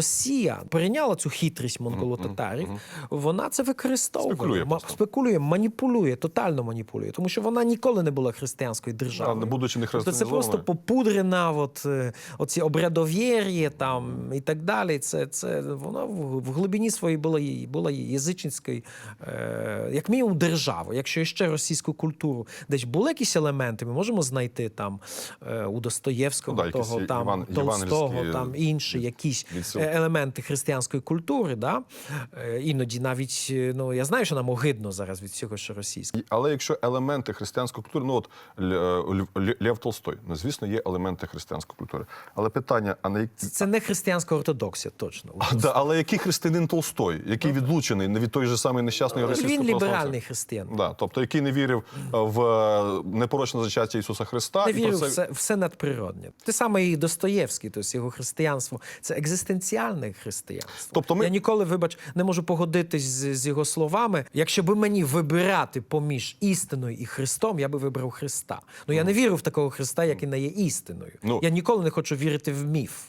Росія перейняла цю хитрість монголо-татарів, вона це використовує, Спекулює ма- спекулює, маніпулює, тотально маніпулює, тому що вона ніколи не була християнською державою. Не будучи не Тобто це просто попудрена, от, е, оці обрядовєр'я там і так далі. Це, це вона в, в глибині своїй була її була її язичницькою, е, як мінімум, державою. Якщо ще російську культуру десь були якісь елементи, ми можемо знайти там е, у Достоєвського, Ну да, того, там, Іван- Толстого, там інші якісь е, елементи християнської культури. Да? Е, іноді навіть е, ну я знаю, що нам огидно зараз від цього, що російське. Але якщо елементи християнської культури, ну от Ль- Лев Толстой, ну звісно, є елементи християнської культури. Але питання: а на які Це не християнська ортодоксія, точно. А, да, але який християнин Толстой, який відлучений не від той же самої нещасної російської Він ліберальний християн. Да, тобто, який не вірив е, в е, непорочне зачаття Ісуса Христа, Не і вірю це все, все надприродне. Те саме і Достоєвський, тобто його християнство. Це екзистенціальне християнство. Тобто ми- Я ніколи, вибач, не можу погодитись з, з його словами. Якщо би мені вибирати поміж істиною і Христом, я би вибрав Христа. Ну я не вірю в такого Христа, який не є істиною. Ну. я ніколи не хочу вірити в міф.